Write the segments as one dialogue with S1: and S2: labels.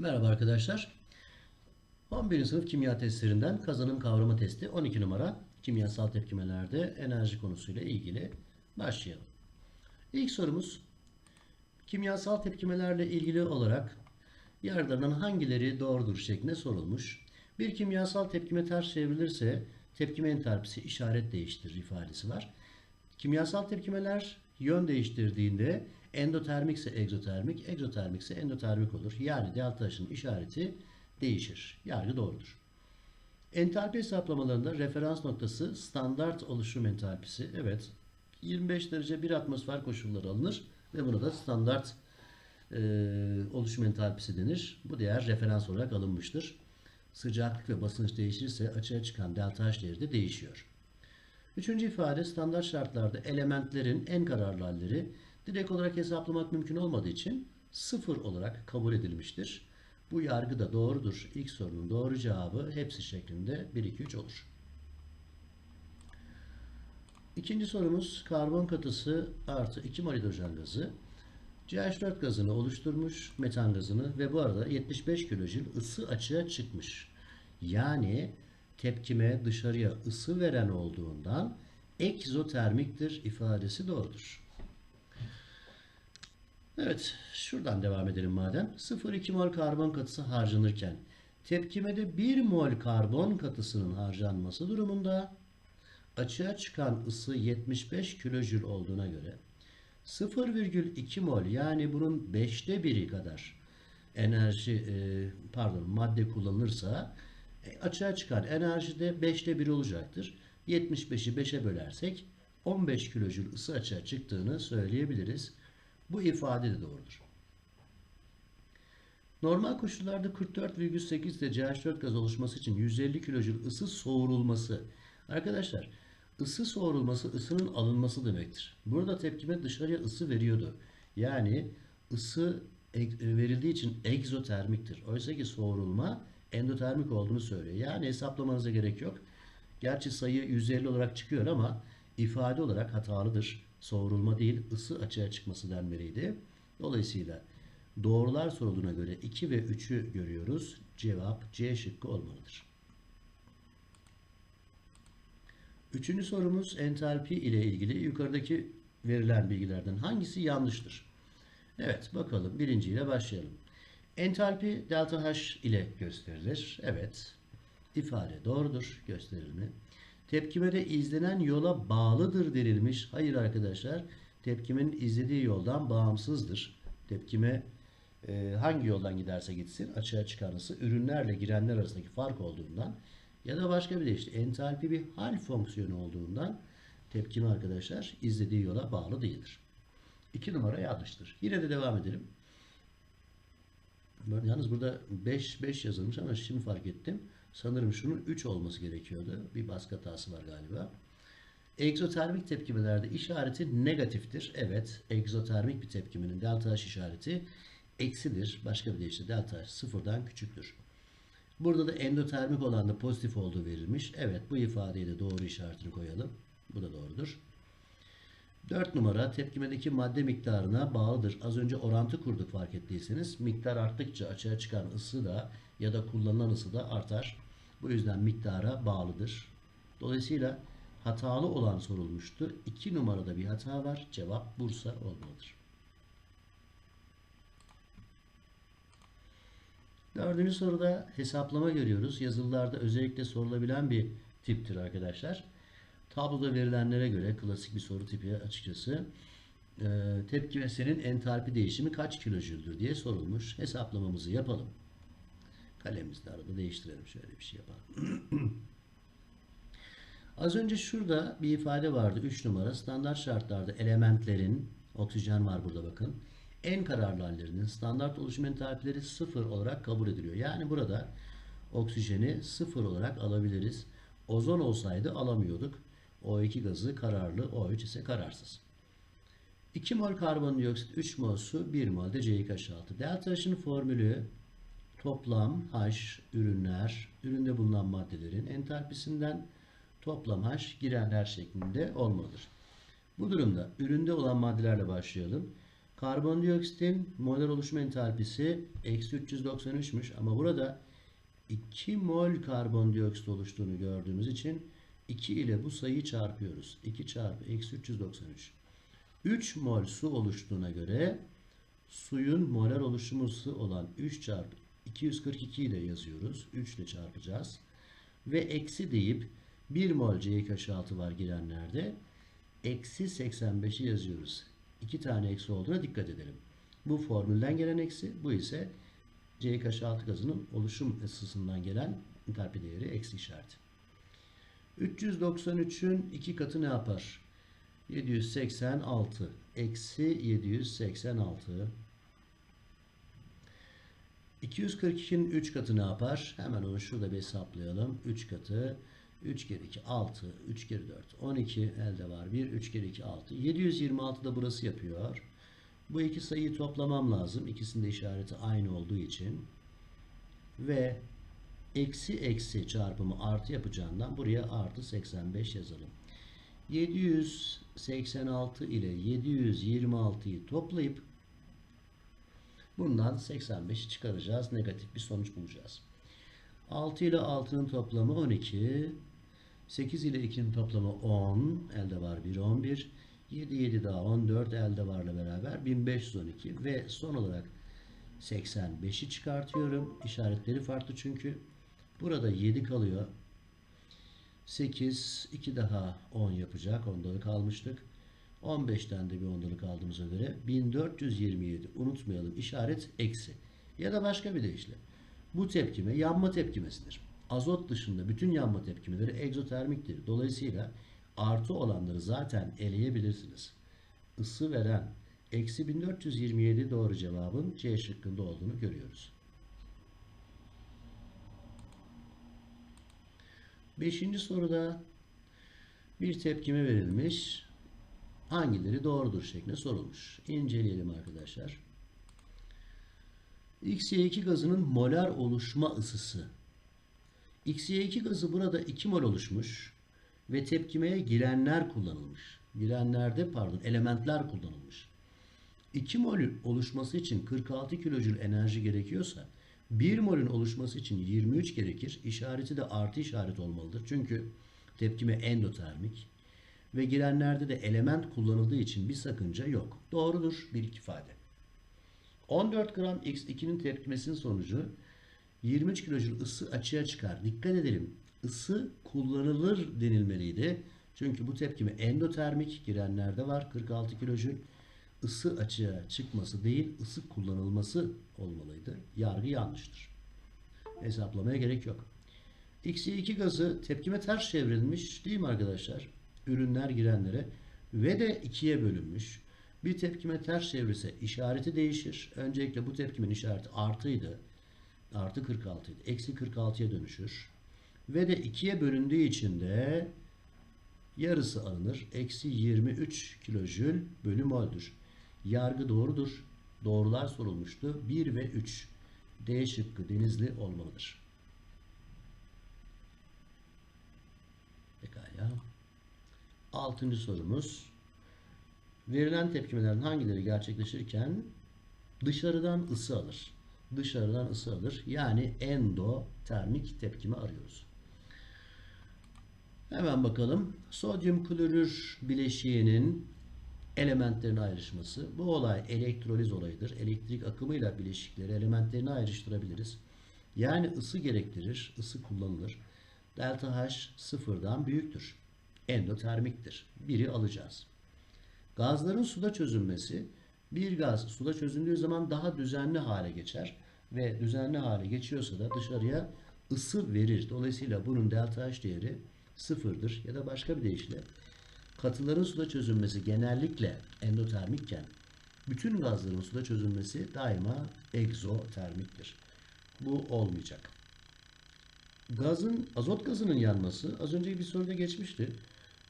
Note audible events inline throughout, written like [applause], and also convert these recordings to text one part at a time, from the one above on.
S1: Merhaba arkadaşlar. 11. sınıf kimya testlerinden kazanım kavrama testi 12 numara kimyasal tepkimelerde enerji konusuyla ilgili başlayalım. İlk sorumuz kimyasal tepkimelerle ilgili olarak yargılanan hangileri doğrudur şeklinde sorulmuş. Bir kimyasal tepkime ters çevrilirse tepkime entalpisi işaret değiştirir ifadesi var. Kimyasal tepkimeler yön değiştirdiğinde endotermikse egzotermik, egzotermikse endotermik olur. Yani delta H'ın işareti değişir. Yargı doğrudur. Entalpi hesaplamalarında referans noktası standart oluşum entalpisi. Evet. 25 derece bir atmosfer koşulları alınır ve buna da standart e, oluşum entalpisi denir. Bu değer referans olarak alınmıştır. Sıcaklık ve basınç değişirse açığa çıkan delta H değeri de değişiyor. Üçüncü ifade standart şartlarda elementlerin en kararlı halleri direkt olarak hesaplamak mümkün olmadığı için sıfır olarak kabul edilmiştir. Bu yargı da doğrudur. İlk sorunun doğru cevabı hepsi şeklinde 1, 2, 3 olur. İkinci sorumuz karbon katısı artı 2 mol hidrojen gazı CH4 gazını oluşturmuş metan gazını ve bu arada 75 kilojül ısı açığa çıkmış. Yani tepkime dışarıya ısı veren olduğundan egzotermiktir ifadesi doğrudur. Evet, şuradan devam edelim madem. 0,2 mol karbon katısı harcanırken tepkimede 1 mol karbon katısının harcanması durumunda açığa çıkan ısı 75 kilojül olduğuna göre 0,2 mol yani bunun 5'te biri kadar enerji e, pardon madde kullanılırsa e, açığa çıkan enerji de 5'te 1 olacaktır. 75'i 5'e bölersek 15 kilojül ısı açığa çıktığını söyleyebiliriz. Bu ifade de doğrudur. Normal koşullarda 44,8 ile CH4 gaz oluşması için 150 kilojül ısı soğurulması. Arkadaşlar ısı soğurulması ısının alınması demektir. Burada tepkime dışarıya ısı veriyordu. Yani ısı verildiği için egzotermiktir. Oysa ki soğurulma endotermik olduğunu söylüyor. Yani hesaplamanıza gerek yok. Gerçi sayı 150 olarak çıkıyor ama ifade olarak hatalıdır. Soğurulma değil ısı açığa çıkması denmeliydi. Dolayısıyla doğrular sorulduğuna göre 2 ve 3'ü görüyoruz. Cevap C şıkkı olmalıdır. Üçüncü sorumuz entalpi ile ilgili yukarıdaki verilen bilgilerden hangisi yanlıştır? Evet bakalım birinciyle başlayalım. Entalpi delta H ile gösterilir. Evet. ifade doğrudur. Gösterir mi? Tepkimede izlenen yola bağlıdır denilmiş. Hayır arkadaşlar. Tepkimenin izlediği yoldan bağımsızdır. Tepkime e, hangi yoldan giderse gitsin açığa çıkarması ürünlerle girenler arasındaki fark olduğundan ya da başka bir deyişle entalpi bir hal fonksiyonu olduğundan tepkime arkadaşlar izlediği yola bağlı değildir. İki numara yanlıştır. Yine de devam edelim. Yalnız burada 5 5 yazılmış ama şimdi fark ettim. Sanırım şunun 3 olması gerekiyordu. Bir baskı hatası var galiba. Egzotermik tepkimelerde işareti negatiftir. Evet, egzotermik bir tepkimenin delta H işareti eksidir. Başka bir deyişle delta H sıfırdan küçüktür. Burada da endotermik olan da pozitif olduğu verilmiş. Evet, bu ifadeyi de doğru işaretini koyalım. Bu da doğrudur. 4 numara tepkimedeki madde miktarına bağlıdır. Az önce orantı kurduk fark ettiyseniz. Miktar arttıkça açığa çıkan ısı da ya da kullanılan ısı da artar. Bu yüzden miktara bağlıdır. Dolayısıyla hatalı olan sorulmuştu. 2 numarada bir hata var. Cevap Bursa olmalıdır. Dördüncü soruda hesaplama görüyoruz. Yazılılarda özellikle sorulabilen bir tiptir arkadaşlar. Tabloda verilenlere göre klasik bir soru tipi açıkçası. E, tepkimesinin entalpi değişimi kaç kilojüldür diye sorulmuş. Hesaplamamızı yapalım. Kalemimizi de arada değiştirelim. Şöyle bir şey yapalım. [clears throat] Az önce şurada bir ifade vardı. 3 numara. Standart şartlarda elementlerin, oksijen var burada bakın. En kararlı hallerinin standart oluşum entalpileri sıfır olarak kabul ediliyor. Yani burada oksijeni sıfır olarak alabiliriz. Ozon olsaydı alamıyorduk. O2 gazı kararlı, O3 ise kararsız. 2 mol karbondioksit, 3 mol su, 1 mol de C2H6. Delta H'ın formülü toplam H ürünler, üründe bulunan maddelerin entalpisinden toplam H girenler şeklinde olmalıdır. Bu durumda üründe olan maddelerle başlayalım. Karbondioksitin molar oluşma entalpisi eksi 393'müş ama burada 2 mol karbondioksit oluştuğunu gördüğümüz için 2 ile bu sayıyı çarpıyoruz. 2 çarpı eksi 393. 3 mol su oluştuğuna göre suyun molar oluşumu ısı olan 3 çarpı 242 ile yazıyoruz. 3 ile çarpacağız. Ve eksi deyip 1 mol CH6 var girenlerde. Eksi 85'i yazıyoruz. 2 tane eksi olduğuna dikkat edelim. Bu formülden gelen eksi, bu ise CH6 gazının oluşum ısısından gelen entalpi değeri eksi işareti. 393'ün 2 katı ne yapar? 786 eksi 786 242'nin 3 katı ne yapar? Hemen onu şurada bir hesaplayalım. 3 katı 3 kere 2 6 3 kere 4 12 elde var 1 3 kere 2 6 726 da burası yapıyor. Bu iki sayıyı toplamam lazım. İkisinin de işareti aynı olduğu için. Ve eksi eksi çarpımı artı yapacağından buraya artı 85 yazalım. 786 ile 726'yı toplayıp bundan 85'i çıkaracağız. Negatif bir sonuç bulacağız. 6 ile 6'nın toplamı 12. 8 ile 2'nin toplamı 10. Elde var 1 11. 7 7 daha 14 elde varla beraber 1512 ve son olarak 85'i çıkartıyorum. İşaretleri farklı çünkü. Burada 7 kalıyor. 8 2 daha 10 yapacak. Ondalık almıştık. 15'ten de bir ondalık aldığımıza göre 1427 unutmayalım işaret eksi. Ya da başka bir deyişle. Bu tepkime yanma tepkimesidir. Azot dışında bütün yanma tepkimeleri egzotermiktir. Dolayısıyla artı olanları zaten eleyebilirsiniz. Isı veren eksi 1427 doğru cevabın C şıkkında olduğunu görüyoruz. Beşinci soruda bir tepkime verilmiş. Hangileri doğrudur şeklinde sorulmuş. İnceleyelim arkadaşlar. XY2 gazının molar oluşma ısısı. XY2 gazı burada 2 mol oluşmuş ve tepkimeye girenler kullanılmış. Girenlerde pardon elementler kullanılmış. 2 molün oluşması için 46 kilojül enerji gerekiyorsa 1 molün oluşması için 23 gerekir. İşareti de artı işaret olmalıdır. Çünkü tepkime endotermik ve girenlerde de element kullanıldığı için bir sakınca yok. Doğrudur bir ifade. 14 gram X2'nin tepkimesinin sonucu 23 kilojül ısı açığa çıkar. Dikkat edelim. Isı kullanılır denilmeliydi. Çünkü bu tepkime endotermik girenlerde var 46 kilojül. Isı açığa çıkması değil, ısı kullanılması olmalıydı. Yargı yanlıştır. Hesaplamaya gerek yok. X2 gazı tepkime ters çevrilmiş değil mi arkadaşlar? Ürünler girenlere ve de ikiye bölünmüş. Bir tepkime ters çevirirse işareti değişir. Öncelikle bu tepkimin işareti artıydı. Artı 46 idi. Eksi 46'ya dönüşür. Ve de ikiye bölündüğü için de yarısı alınır. Eksi 23 kilojül bölü moldür. Yargı doğrudur. Doğrular sorulmuştu. 1 ve 3. D şıkkı denizli olmalıdır. Pekala. Altıncı sorumuz. Verilen tepkimelerin hangileri gerçekleşirken dışarıdan ısı alır? Dışarıdan ısı alır. Yani endotermik tepkime arıyoruz. Hemen bakalım. Sodyum klorür bileşiğinin elementlerin ayrışması. Bu olay elektroliz olayıdır. Elektrik akımıyla bileşikleri elementlerini ayrıştırabiliriz. Yani ısı gerektirir, ısı kullanılır. Delta H sıfırdan büyüktür. Endotermiktir. Biri alacağız. Gazların suda çözünmesi, bir gaz suda çözündüğü zaman daha düzenli hale geçer ve düzenli hale geçiyorsa da dışarıya ısı verir. Dolayısıyla bunun delta H değeri sıfırdır ya da başka bir deyişle katıların suda çözünmesi genellikle endotermikken bütün gazların suda çözünmesi daima egzotermiktir. Bu olmayacak. Gazın, azot gazının yanması az önceki bir soruda geçmişti.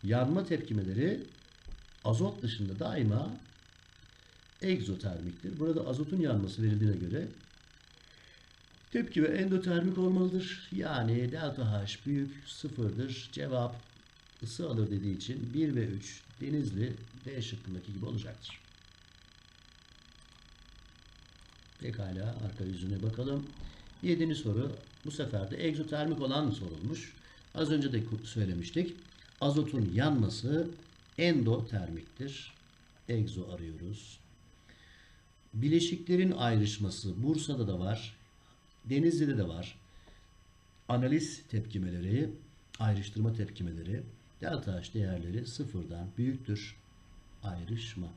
S1: Yanma tepkimeleri azot dışında daima egzotermiktir. Burada azotun yanması verildiğine göre tepkime endotermik olmalıdır. Yani delta H büyük sıfırdır. Cevap ısı alır dediği için 1 ve 3 Denizli D şıkkındaki gibi olacaktır. Pekala arka yüzüne bakalım. Yedinci soru bu sefer de egzotermik olan sorulmuş. Az önce de söylemiştik. Azotun yanması endotermiktir. Egzo arıyoruz. Bileşiklerin ayrışması Bursa'da da var. Denizli'de de var. Analiz tepkimeleri, ayrıştırma tepkimeleri, delta H değerleri sıfırdan büyüktür. Ayrışma.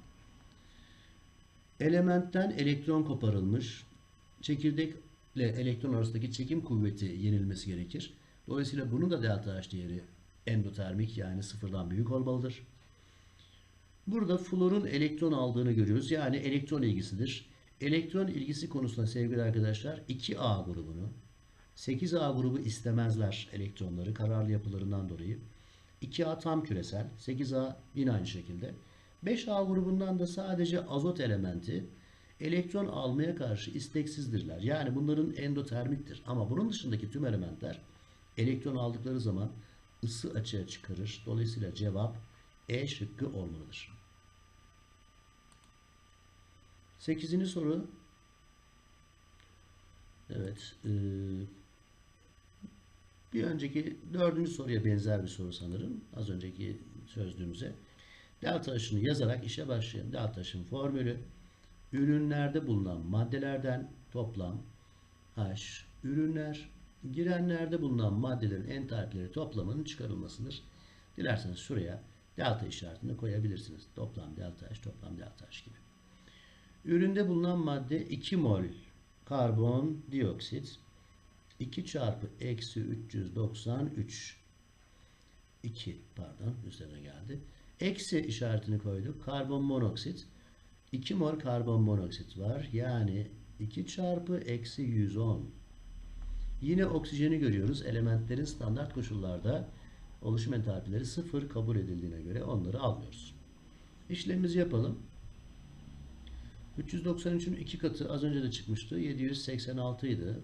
S1: Elementten elektron koparılmış. Çekirdekle elektron arasındaki çekim kuvveti yenilmesi gerekir. Dolayısıyla bunun da delta H değeri endotermik yani sıfırdan büyük olmalıdır. Burada florun elektron aldığını görüyoruz. Yani elektron ilgisidir. Elektron ilgisi konusunda sevgili arkadaşlar 2A grubunu 8A grubu istemezler elektronları kararlı yapılarından dolayı. 2A tam küresel, 8A yine aynı şekilde. 5A grubundan da sadece azot elementi elektron almaya karşı isteksizdirler. Yani bunların endotermiktir. Ama bunun dışındaki tüm elementler elektron aldıkları zaman ısı açığa çıkarır. Dolayısıyla cevap E şıkkı olmalıdır. Sekizinci soru. Evet. E, bir önceki dördüncü soruya benzer bir soru sanırım. Az önceki sözlüğümüze. Delta H'ını yazarak işe başlayalım. Delta H'ın formülü ürünlerde bulunan maddelerden toplam H ürünler girenlerde bulunan maddelerin entalpileri toplamının çıkarılmasıdır. Dilerseniz şuraya delta işaretini koyabilirsiniz. Toplam delta H, toplam delta H gibi. Üründe bulunan madde 2 mol karbon dioksit 2 çarpı eksi 393 2 pardon üzerine geldi. Eksi işaretini koyduk. Karbon monoksit 2 mol karbon monoksit var. Yani 2 çarpı eksi 110 Yine oksijeni görüyoruz. Elementlerin standart koşullarda oluşum entalpileri sıfır kabul edildiğine göre onları almıyoruz. İşlemimizi yapalım. 393'ün 2 katı az önce de çıkmıştı. 786 idi.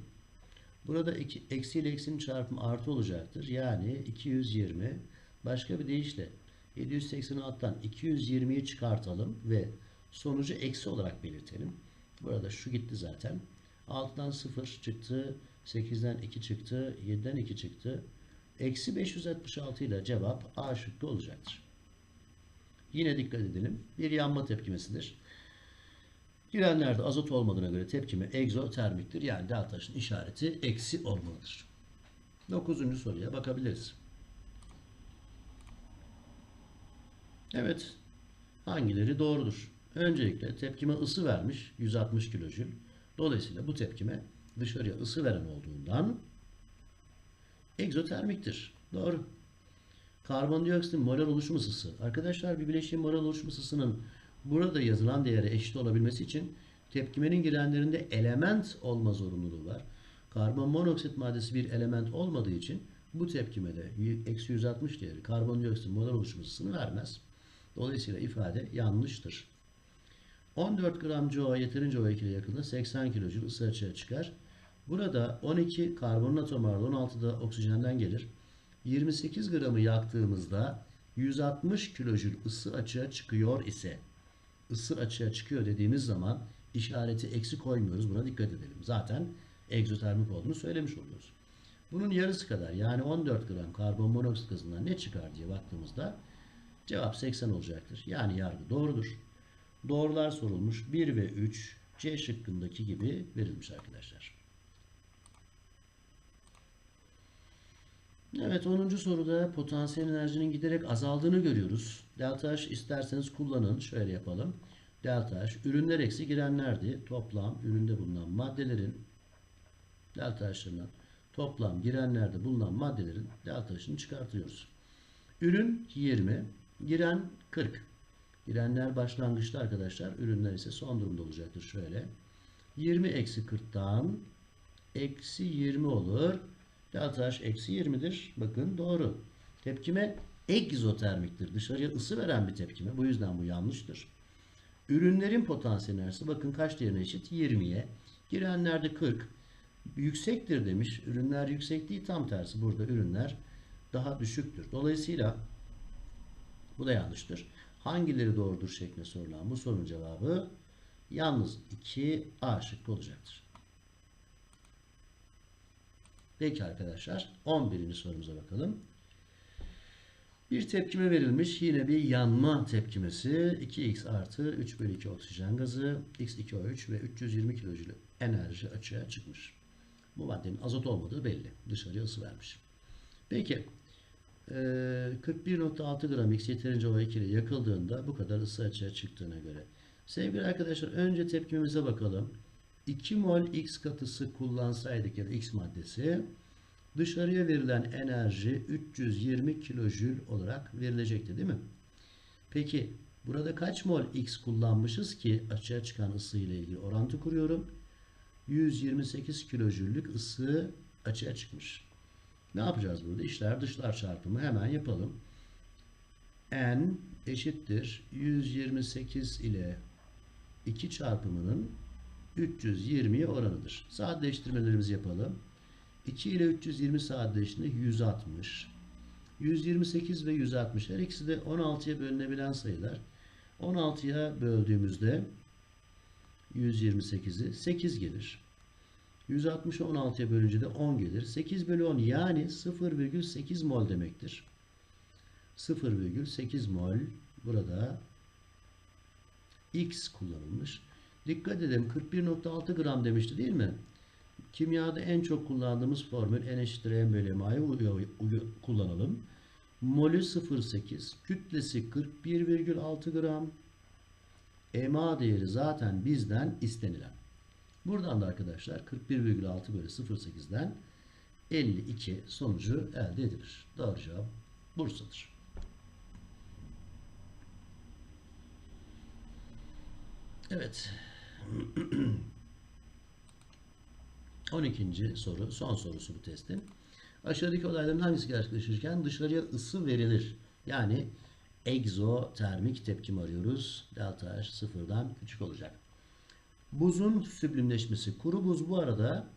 S1: Burada iki, eksi ile eksinin çarpımı artı olacaktır. Yani 220. Başka bir deyişle 786'dan 220'yi çıkartalım ve sonucu eksi olarak belirtelim. Burada şu gitti zaten. 6'dan 0 çıktı. 8'den 2 çıktı. 7'den 2 çıktı. Eksi 566 ile cevap A şıkkı olacaktır. Yine dikkat edelim. Bir yanma tepkimesidir. Girenlerde azot olmadığına göre tepkime egzotermiktir. Yani deltaşın işareti eksi olmalıdır. Dokuzuncu soruya bakabiliriz. Evet. Hangileri doğrudur? Öncelikle tepkime ısı vermiş 160 kilojül. Dolayısıyla bu tepkime dışarıya ısı veren olduğundan egzotermiktir. Doğru. Karbondioksitin molar oluşum ısısı. Arkadaşlar bir bileşiğin molar oluşum ısısının burada yazılan değere eşit olabilmesi için tepkimenin girenlerinde element olma zorunluluğu var. Karbon monoksit maddesi bir element olmadığı için bu tepkimede eksi 160 değeri karbondioksitin molar oluşum ısısını vermez. Dolayısıyla ifade yanlıştır. 14 gram CO yeterince O2 ile yakında 80 kilojül ısı açığa çıkar. Burada 12 karbonun atom vardı. 16 da oksijenden gelir. 28 gramı yaktığımızda 160 kilojül ısı açığa çıkıyor ise ısı açığa çıkıyor dediğimiz zaman işareti eksi koymuyoruz. Buna dikkat edelim. Zaten egzotermik olduğunu söylemiş oluyoruz. Bunun yarısı kadar yani 14 gram karbon monoksit gazından ne çıkar diye baktığımızda cevap 80 olacaktır. Yani yargı doğrudur. Doğrular sorulmuş. 1 ve 3 C şıkkındaki gibi verilmiş arkadaşlar. Evet 10. soruda potansiyel enerjinin giderek azaldığını görüyoruz. Delta H isterseniz kullanın. Şöyle yapalım. Delta H ürünler eksi girenlerdi. Toplam üründe bulunan maddelerin delta H'ından toplam girenlerde bulunan maddelerin delta H'ını çıkartıyoruz. Ürün 20, giren 40. Girenler başlangıçta arkadaşlar, ürünler ise son durumda olacaktır. Şöyle 20 eksi 40'tan eksi 20 olur. Delta H eksi 20'dir. Bakın doğru. Tepkime egzotermiktir. Dışarıya ısı veren bir tepkime. Bu yüzden bu yanlıştır. Ürünlerin potansiyel enerjisi bakın kaç değerine eşit? 20'ye. Girenlerde 40. Yüksektir demiş. Ürünler yüksek değil tam tersi. Burada ürünler daha düşüktür. Dolayısıyla bu da yanlıştır. Hangileri doğrudur şeklinde sorulan bu sorunun cevabı Yalnız 2 A şıkkı olacaktır. Peki arkadaşlar 11. sorumuza bakalım. Bir tepkime verilmiş. Yine bir yanma tepkimesi. 2x artı 3 bölü 2 oksijen gazı. x2o3 ve 320 kilojül enerji açığa çıkmış. Bu maddenin azot olmadığı belli. Dışarıya ısı vermiş. Peki eee, 41.6 gram x yeterince O2 ile yakıldığında bu kadar ısı açığa çıktığına göre. Sevgili arkadaşlar önce tepkimemize bakalım. 2 mol x katısı kullansaydık ya da x maddesi dışarıya verilen enerji 320 kilojül olarak verilecekti değil mi? Peki burada kaç mol x kullanmışız ki açığa çıkan ısı ile ilgili orantı kuruyorum. 128 kilojüllük ısı açığa çıkmış. Ne yapacağız burada? İşler dışlar çarpımı hemen yapalım. N eşittir 128 ile 2 çarpımının 320'ye oranıdır. Sadeleştirmelerimizi yapalım. 2 ile 320 sadeleştiğinde 160. 128 ve 160 her ikisi de 16'ya bölünebilen sayılar. 16'ya böldüğümüzde 128'i 8 gelir. 160'ı 16'ya bölünce de 10 gelir. 8 bölü 10 yani 0,8 mol demektir. 0,8 mol burada X kullanılmış. Dikkat edelim 41.6 gram demişti değil mi? Kimyada en çok kullandığımız formül N eşittir M bölü MA'yı kullanalım. Molü 0,8. Kütlesi 41,6 gram. MA değeri zaten bizden istenilen. Buradan da arkadaşlar 41,6 bölü 0,8'den 52 sonucu elde edilir. Doğru cevap Bursa'dır. Evet. [clears throat] 12. soru, son sorusu bu testin. Aşağıdaki olayların hangisi gerçekleşirken dışarıya ısı verilir? Yani egzotermik tepkim arıyoruz. Delta H sıfırdan küçük olacak. Buzun süblimleşmesi. Kuru buz bu arada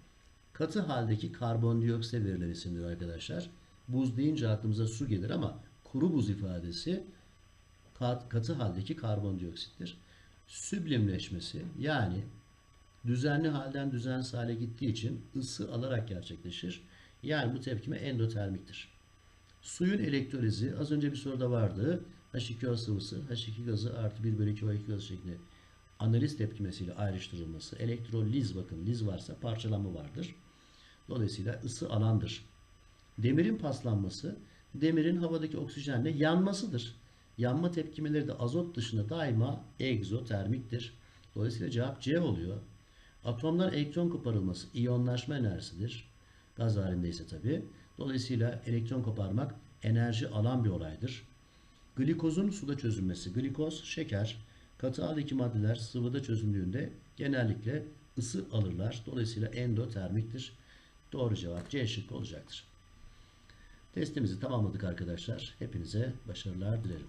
S1: katı haldeki karbondioksit verilen isimdir arkadaşlar. Buz deyince aklımıza su gelir ama kuru buz ifadesi kat, katı haldeki karbondioksittir. Süblimleşmesi yani düzenli halden düzensiz hale gittiği için ısı alarak gerçekleşir. Yani bu tepkime endotermiktir. Suyun elektrolizi az önce bir soruda vardı. H2O sıvısı H2 gazı artı 1 bölü 2 O2 gazı şeklinde analiz tepkimesiyle ayrıştırılması. Elektroliz bakın liz varsa parçalanma vardır. Dolayısıyla ısı alandır. Demirin paslanması demirin havadaki oksijenle yanmasıdır. Yanma tepkimeleri de azot dışında daima egzotermiktir. Dolayısıyla cevap C oluyor. Atomdan elektron koparılması iyonlaşma enerjisidir. Gaz halinde ise tabi. Dolayısıyla elektron koparmak enerji alan bir olaydır. Glikozun suda çözülmesi. Glikoz şeker. Katı haldeki maddeler sıvıda çözüldüğünde genellikle ısı alırlar. Dolayısıyla endotermiktir. Doğru cevap C şıkkı olacaktır. Testimizi tamamladık arkadaşlar. Hepinize başarılar dilerim.